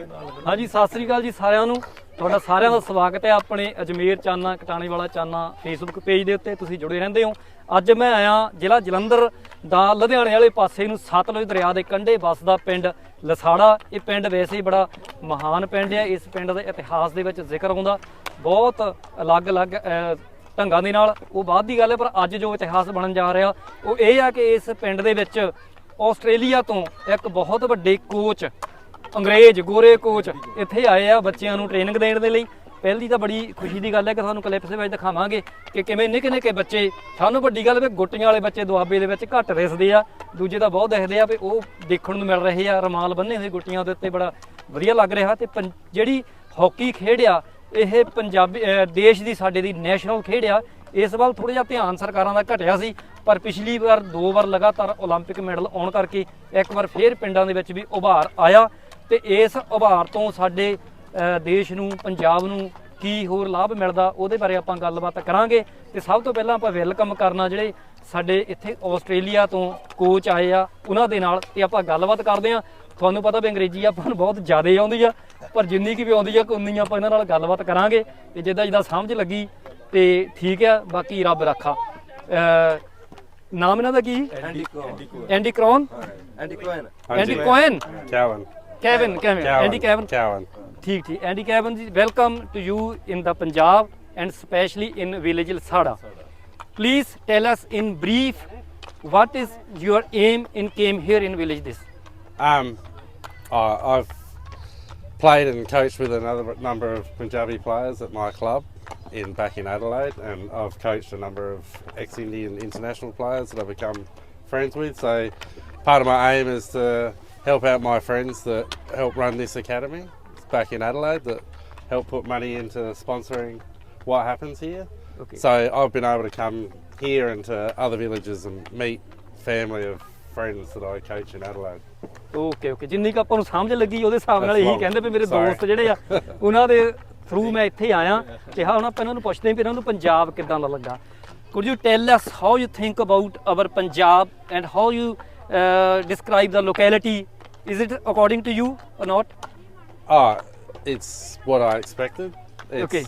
ਹਾਂਜੀ, ਸਤਿ ਸ੍ਰੀ ਅਕਾਲ ਜੀ ਸਾਰਿਆਂ ਨੂੰ। ਤੁਹਾਡਾ ਸਾਰਿਆਂ ਦਾ ਸਵਾਗਤ ਹੈ ਆਪਣੇ ਅਜਮੇਰ ਚਾਨਾ, ਕਟਾਣੇ ਵਾਲਾ ਚਾਨਾ ਫੇਸਬੁੱਕ ਪੇਜ ਦੇ ਉੱਤੇ। ਤੁਸੀਂ ਜੁੜੇ ਰਹਿੰਦੇ ਹੋ। ਅੱਜ ਮੈਂ ਆਇਆ ਜ਼ਿਲ੍ਹਾ ਜਲੰਧਰ ਦਾ ਲੁਧਿਆਣੇ ਵਾਲੇ ਪਾਸੇ ਨੂੰ, ਸਤਲੁਜ ਦਰਿਆ ਦੇ ਕੰਢੇ ਵੱਸਦਾ ਪਿੰਡ ਲਸਾੜਾ। ਇਹ ਪਿੰਡ ਵੈਸੇ ਹੀ ਬੜਾ ਮਹਾਨ ਪਿੰਡ ਹੈ। ਇਸ ਪਿੰਡ ਦੇ ਇਤਿਹਾਸ ਦੇ ਵਿੱਚ ਜ਼ਿਕਰ ਆਉਂਦਾ। ਬਹੁਤ ਅਲੱਗ-ਅਲੱਗ ਢੰਗਾਂ ਦੇ ਨਾਲ। ਉਹ ਬਾਅਦ ਦੀ ਗੱਲ ਹੈ, ਪਰ ਅੱਜ ਜੋ ਇਤਿਹਾਸ ਬਣਨ ਜਾ ਰਿਹਾ, ਉਹ ਇਹ ਆ ਕਿ ਇਸ ਪਿੰਡ ਦੇ ਵਿੱਚ ਆਸਟ੍ਰੇਲੀਆ ਤੋਂ ਇੱਕ ਬਹੁਤ ਵੱਡੇ ਕੋਚ ਅੰਗਰੇਜ਼ ਗੋਰੇ ਕੋਚ ਇੱਥੇ ਆਏ ਆ ਬੱਚਿਆਂ ਨੂੰ ਟ੍ਰੇਨਿੰਗ ਦੇਣ ਦੇ ਲਈ ਪਹਿਲੀ ਤਾਂ ਬੜੀ ਖੁਸ਼ੀ ਦੀ ਗੱਲ ਹੈ ਕਿ ਤੁਹਾਨੂੰ ਕਲਿੱਪਸ ਦੇ ਵਿੱਚ ਦਿਖਾਵਾਂਗੇ ਕਿ ਕਿਵੇਂ ਨਿੱਕੇ ਨਿੱਕੇ ਬੱਚੇ ਸਾਨੂੰ ਵੱਡੀ ਗੱਲ ਵੀ ਗੁੱਟੀਆਂ ਵਾਲੇ ਬੱਚੇ ਦੁਆਬੇ ਦੇ ਵਿੱਚ ਘੱਟ ਰਿਸਦੇ ਆ ਦੂਜੇ ਤਾਂ ਬਹੁਤ ਦਿਖਦੇ ਆ ਵੀ ਉਹ ਦੇਖਣ ਨੂੰ ਮਿਲ ਰਹੇ ਆ ਰਮਾਲ ਬੰਨੇ ਹੋਏ ਗੁੱਟੀਆਂ ਦੇ ਉੱਤੇ ਬੜਾ ਵਧੀਆ ਲੱਗ ਰਿਹਾ ਤੇ ਪੰ- ਜਿਹੜੀ ਹਾਕੀ ਖੇਡ ਆ ਇਹ ਪੰਜਾਬੀ ਅਹ ਦੇਸ਼ ਦੀ ਸਾਡੇ ਦੀ ਨੈਸ਼ਨਲ ਖੇਡ ਆ ਇਸ ਵੱਲ ਥੋੜਾ ਜਿਹਾ ਧਿਆਨ ਸਰਕਾਰਾਂ ਦਾ ਘਟਿਆ ਸੀ ਪਰ ਪਿਛਲੀ ਵਾਰ ਦੋ ਵਾਰ ਲਗਾਤਾਰ 올림픽 ਮੈਡਲ ਆਉਣ ਕਰਕੇ ਇੱਕ ਵਾਰ ਫੇਰ ਪਿੰਡਾਂ ਦੇ ਵਿੱਚ ਵੀ ਉਭਾਰ ਆਇਆ ਤੇ ਇਸ ਉਭਾਰ ਤੋਂ ਸਾਡੇ ਦੇਸ਼ ਨੂੰ ਪੰਜਾਬ ਨੂੰ ਕੀ ਹੋਰ ਲਾਭ ਮਿਲਦਾ ਉਹਦੇ ਬਾਰੇ ਆਪਾਂ ਗੱਲਬਾਤ ਕਰਾਂਗੇ। ਤੇ ਸਭ ਤੋਂ ਪਹਿਲਾਂ ਆਪਾਂ ਵੈਲਕਮ ਕਰਨਾ ਜਿਹੜੇ ਸਾਡੇ ਇੱਥੇ ਆਸਟ੍ਰੇਲੀਆ ਤੋਂ ਕੋਚ ਆਏ ਆ ਉਹਨਾਂ ਦੇ ਨਾਲ ਤੇ ਆਪਾਂ ਗੱਲਬਾਤ ਕਰਦੇ ਆ ਤੁਹਾਨੂੰ ਪਤਾ ਵੀ ਅੰਗਰੇਜ਼ੀ ਆਪਾਂ ਨੂੰ ਬਹੁਤ ਜ਼ਿਆਦਾ ਆਉਂਦੀ ਆ ਪਰ ਜਿੰਨੀ ਕੀ ਵੀ ਆਉਂਦੀ ਆ ਉਨੀ ਆਪਾਂ ਇਹਨਾਂ ਨਾਲ ਗੱਲਬਾਤ ਕਰਾਂਗੇ। ਤੇ ਜਿੱਦਾਂ ਜਿੱਦਾਂ ਸਮਝ ਲੱਗੀ ਤੇ ਠੀਕ ਆ ਬਾਕੀ ਰੱਬ ਰੱਖਾ। ਨਾਮ ਇਹਨਾਂ ਦਾ ਕੀ? Andy Cohen. Andy Crone Andy Cohen. Andy Cohen Cowan. Cavan cabin Cowan. ਐਂਡੀ ਕੈਵਨ Cowan. ਠੀਕ ਠੀਕ Andy Cavan ji welcome to you in the Punjab and specially in village Lasara please tile us in brief what is your aim in came here in village this Um, I I've played and coached with another number of Punjabi players at my club in back in Adelaide, and I've coached a number of ex-Indian international players that I've become friends with. So part of my aim is to help out my friends that help run this academy back in Adelaide that help put money into sponsoring what happens here. Okay. So I've been able to come here and to other villages and meet family of friends that I coach in Adelaide. Okay okay ਜਿੰਨੀ ਕੁ ਆਪਾਂ ਨੂੰ ਸਮਝ ਲੱਗੀ ਉਹਦੇ ਹਿਸਾਬ ਨਾਲ ਇਹੀ That's ਕਹਿੰਦੇ ਵੀ ਮੇਰੇ Sorry. ਦੋਸਤ ਜਿਹੜੇ ਆ ਉਹਨਾਂ ਦੇ ਥਰੂ ਮੈਂ ਇੱਥੇ ਆਇਆ ਤੇ ਹਾਂ ਹੁਣ ਆਪਾਂ ਇਹਨਾਂ ਨੂੰ ਪੁੱਛਦੇ ਹਾਂ ਵੀ ਇਹਨਾਂ ਨੂੰ ਪੰਜਾਬ ਕਿੱਦਾਂ ਦਾ ਲੱਗਾ could you tell us how you think about hour Punjab and how you describe the locality is it according to you or not Oh, it's what I expected. It's Okay.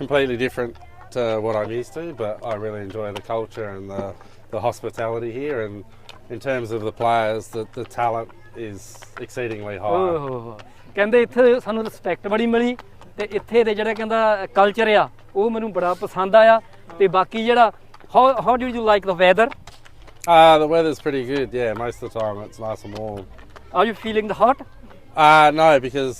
completely different to what I'm used to, but I really enjoy the culture and the, the hospitality here. And in terms of the players, the, the talent is exceedingly high. ਓਹ ਕਹਿੰਦੇ ਇੱਥੇ ਸਾਨੂੰ respect ਬੜੀ ਮਿਲੀ ਤੇ ਇੱਥੇ ਦੇ ਜਿਹੜਾ ਕਹਿੰਦਾ ਕਲਚਰ ਆ ਉਹ ਮੈਨੂੰ ਬੜਾ ਪਸੰਦ ਆਇਆ ਤੇ ਬਾਕੀ ਜਿਹੜਾ how how do you like the weather Uh, the weather's pretty good, yeah, most of the time it's nice and warm. Are you feeling the hot Uh, no, because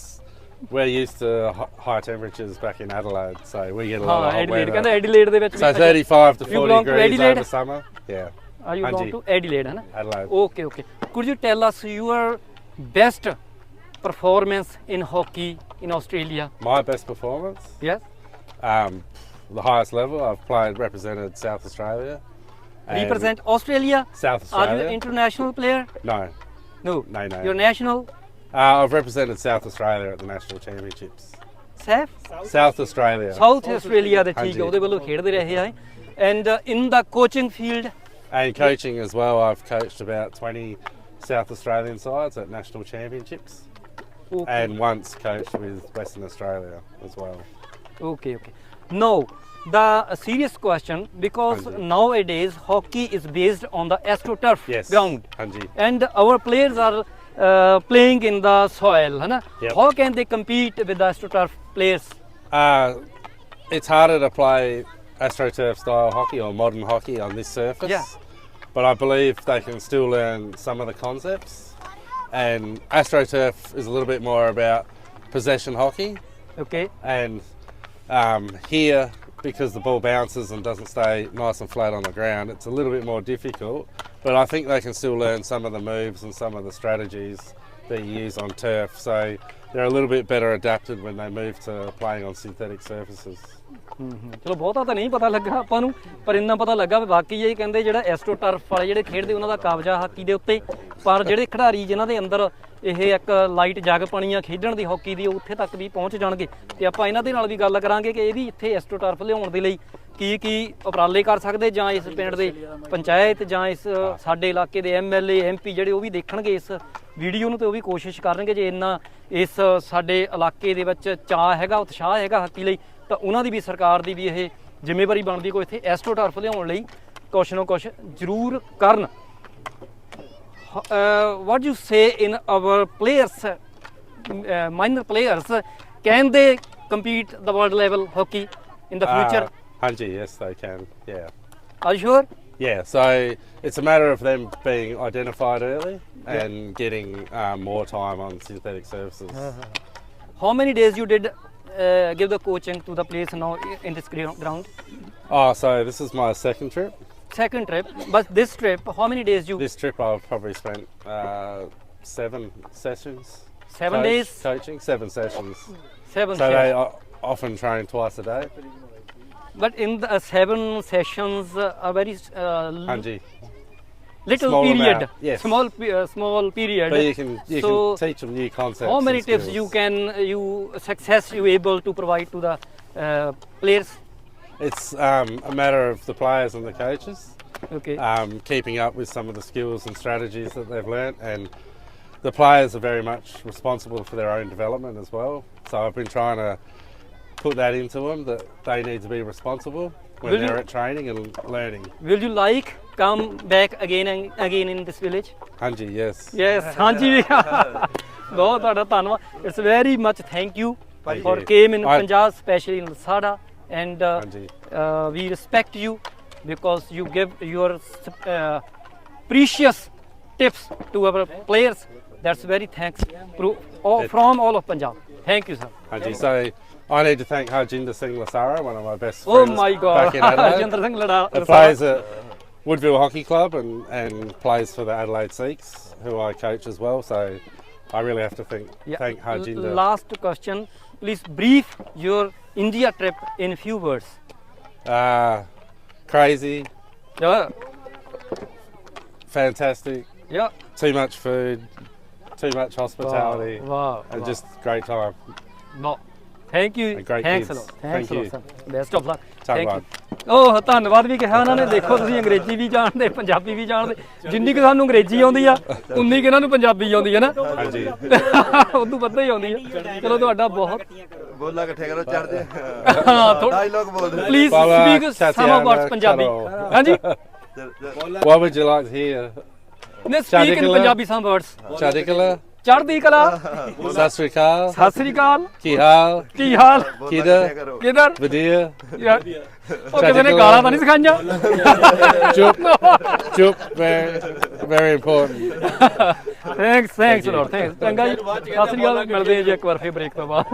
we're used to hi- high temperatures back in Adelaide, so we get a lot ਹਾਂ of hot Adelaide ਕਹਿੰਦਾ weather. Adelaide ਦੇ ਵਿੱਚ So 35 to You 40 belong to degrees Adelaide? over summer. Yeah, are you belong ਹਾਂਜੀ। To Adelaide ਹੈ ਨਾ Adelaide. Okay okay could you tell us your best performance in hockey in Australia My best performance? Yes Um, the highest level. I've played, represented South Australia. and- represent Australia South are you Australia. international player no, no no, no. you're national Uh, I've represented South Australia at the national championships. safe South Australia. South Australia ਦੇ ਠੀਕ ਹਾਂਜੀ। ਹੈ ਉਹਦੇ ਵੱਲੋਂ ਖੇਡਦੇ ਰਹੇ ਆ and in the coaching field And coaching as well. I've coached about 20 South Australian sides at national championships. And once coached with Western Australia as well. okay okay no the serious question because ਹਾਂਜੀ। nowadays hockey is based on the astroturf Yes. ground Hanji. and our players are uh, playing in the soil है ना Yep. how can they compete with the astroturf players Uh, it's harder to play AstroTurf style hockey or modern hockey on this surface. Yeah. But I believe they can still learn some of the concepts. And AstroTurf is a little bit more about possession hockey. okay And um, here, because the ball bounces and doesn't stay nice and flat on the ground, it's a little bit more difficult. But I think they can still learn some of the moves and some of the strategies that you use on turf. So they're a little bit better adapted when they move to playing on synthetic surfaces. ਚਲੋ ਬਹੁਤਾ ਤਾਂ ਨਹੀਂ ਪਤਾ ਲੱਗਾ ਆਪਾਂ ਨੂੰ ਪਰ ਇੰਨਾ ਪਤਾ ਲੱਗਾ ਵੀ ਵਾਕਈ ਇਹ ਕਹਿੰਦੇ ਜਿਹੜਾ ਐਸਟ੍ਰੋਟਰਫ ਵਾਲੇ ਜਿਹੜੇ ਖੇਡਦੇ ਉਹਨਾਂ ਦਾ ਕਬਜ਼ਾ ਹਾਕੀ ਦੇ ਉੱਤੇ ਪਰ ਜਿਹੜੇ ਖਿਡਾਰੀ ਜਿਨ੍ਹਾਂ ਦੇ ਅੰਦਰ ਇਹ ਇੱਕ ਲਾਈਟ ਜਗ ਪਣੀਆਂ ਖੇਡਣ ਦੀ, ਹਾਕੀ ਦੀ ਉਹ ਉੱਥੇ ਤੱਕ ਵੀ ਪਹੁੰਚ ਜਾਣਗੇ। ਤੇ ਆਪਾਂ ਇਹਨਾਂ ਦੇ ਨਾਲ ਵੀ ਗੱਲ ਕਰਾਂਗੇ ਕਿ ਇਹ ਵੀ ਇੱਥੇ ਐਸਟ੍ਰੋਟਰਫ ਲਿਆਉਣ ਦੇ ਲਈ ਕੀ ਕੀ ਉਪਰਾਲੇ ਕਰ ਸਕਦੇ ਜਾਂ ਇਸ ਪਿੰਡ ਦੇ ਪੰਚਾਇਤ ਜਾਂ ਇਸ ਸਾਡੇ ਇਲਾਕੇ ਦੇ ਐਮਐਲਏ ਐਮਪੀ ਜਿਹੜੇ ਉਹ ਵੀ ਦੇਖਣਗੇ ਇਸ ਵੀਡੀਓ ਨੂੰ ਤੇ ਉਹ ਵੀ ਕੋਸ਼ਿਸ਼ ਕਰਨਗੇ ਜੇ ਇੰਨਾ ਇਸ ਸਾਡੇ ਇਲਾਕੇ ਦੇ ਵਿੱਚ ਚਾਹ ਹੈਗਾ, ਉਤਸ਼ਾਹ ਹੈਗਾ ਹਾਕੀ ਲਈ, ਤਾਂ ਉਹਨਾਂ ਦੀ ਵੀ ਸਰਕਾਰ ਦੀ ਵੀ ਇਹ ਜ਼ਿੰਮੇਵਾਰੀ ਬਣਦੀ ਕੋਈ ਇੱਥੇ ਐਸਟ੍ਰੋਟਰਫ ਲਿਆਉਣ ਲਈ ਕੁਛ ਨਾ ਕੁਛ ਜ਼ਰੂਰ ਕਰਨ। Uh, what do you say in our players, uh, minor players, can they compete the world level hockey in the future? Uh, Hanji, yes, they can. Yeah. Are you sure? Yeah, so it's a matter of them being identified early and getting um, more time on synthetic surfaces. How many days you did uh, give the coaching to the players now in this ground? Oh, so this is my second trip. Second trip, but this trip, how many days you? This trip I've probably spent uh, seven sessions. Seven coach- days? coaching, seven sessions. Seven. So sessions. they often train twice a day. But in the uh, seven sessions, uh, a very uh, Hanji, little small period, amount, yes. small pe- uh, small period. but you can you so can teach them new concepts. how many and tips skills. you can you success you able to provide to the uh, players? It's um, a matter of the players and the coaches. Okay. um, keeping up with some of the skills and strategies that they've learnt and the players are very much responsible for their own development as well so I've been trying to put that into them that they need to be responsible when Will they're you- at training and learning Will you like come back again and again in this village? Hanji yes Yes, ਹਾਂਜੀ ਬਹੁਤ ਤੁਹਾਡਾ ਧੰਨਵਾਦ it's very much thank you Thank for you. came in I- Punjab especially in Sada and uh, uh, we respect you because you give your uh, precious tips to our players that's very thanks all, from all of Punjab thank you sir Hanji so I need to thank Harjinder Singh Lasara one of my best oh friends my god in Adelaide Jinder Singh Lada He plays at Woodville Hockey Club and, and plays for the Adelaide Seeks, who I coach as well. So I really have to think, Yeah. thank Harjinder. Last question. Please brief your India trip in few words? Uh, crazy. Yeah. Fantastic. Yeah. Too much food, too much hospitality. Wow. wow and wow. just great time. No. Thank you. Thanks kids. a lot. Thanks Thank a lot. You. Best of luck. Thank you. ਉਹ ਧੰਨਵਾਦ ਵੀ ਕਿਹਾ ਉਹਨਾਂ ਨੇ। ਦੇਖੋ ਤੁਸੀਂ ਅੰਗਰੇਜ਼ੀ ਵੀ ਜਾਣਦੇ ਪੰਜਾਬੀ ਵੀ ਜਾਣਦੇ। ਜਿੰਨੀ ਕਿ ਸਾਨੂੰ ਅੰਗਰੇਜ਼ੀ ਆਉਂਦੀ ਆ ਉਨੀ ਕਿ ਇਹਨਾਂ ਨੂੰ ਪੰਜਾਬੀ ਆਉਂਦੀ ਹੈ ਨਾ। ਹਾਂਜੀ। ਉਦੋਂ ਵੱਧ ਹੀ ਆਉਂਦੀ ਹੈ ਚਲੋ ਤੁਹਾਡਾ ਬਹੁਤ ਬੋਲਾ ਇਕੱਠੇ ਕਰੋ ਚੜਦੇ ਹਾਂ ਥੋੜਾ ਡਾਇਲੌਗ ਬੋਲਦੇ please speak some words Punjabi. ਹਾਂਜੀ? What would you like to hear? ਨੇ speak in Chadikala. Punjabi some words Chadikala, ਚੜ੍ਹਦੀ ਕਲਾ। ਸਤਿ ਸ੍ਰੀ ਅਕਾਲ। Kihal, ਕੀ ਹਾਲ? Kida, ਕਰੋ। ਕਿਧਰ? Vadir, ਯਾਰ ਉਹ ਕਿਸੇ ਨੇ ਗਾਲਾਂ ਤਾਂ ਨਹੀਂ ਸਿਖਾਈਆਂ? Jup, very, very important. Thanks thanks lot thanks ਚੰਗਾ ਜੀ। ਸਤਿ ਸ੍ਰੀ ਅਕਾਲ ਮਿਲਦੇ ਹਾਂ ਜੀ ਇੱਕ ਵਾਰ ਫੇਰ ਬ੍ਰੇਕ ਤੋਂ ਬਾਅਦ।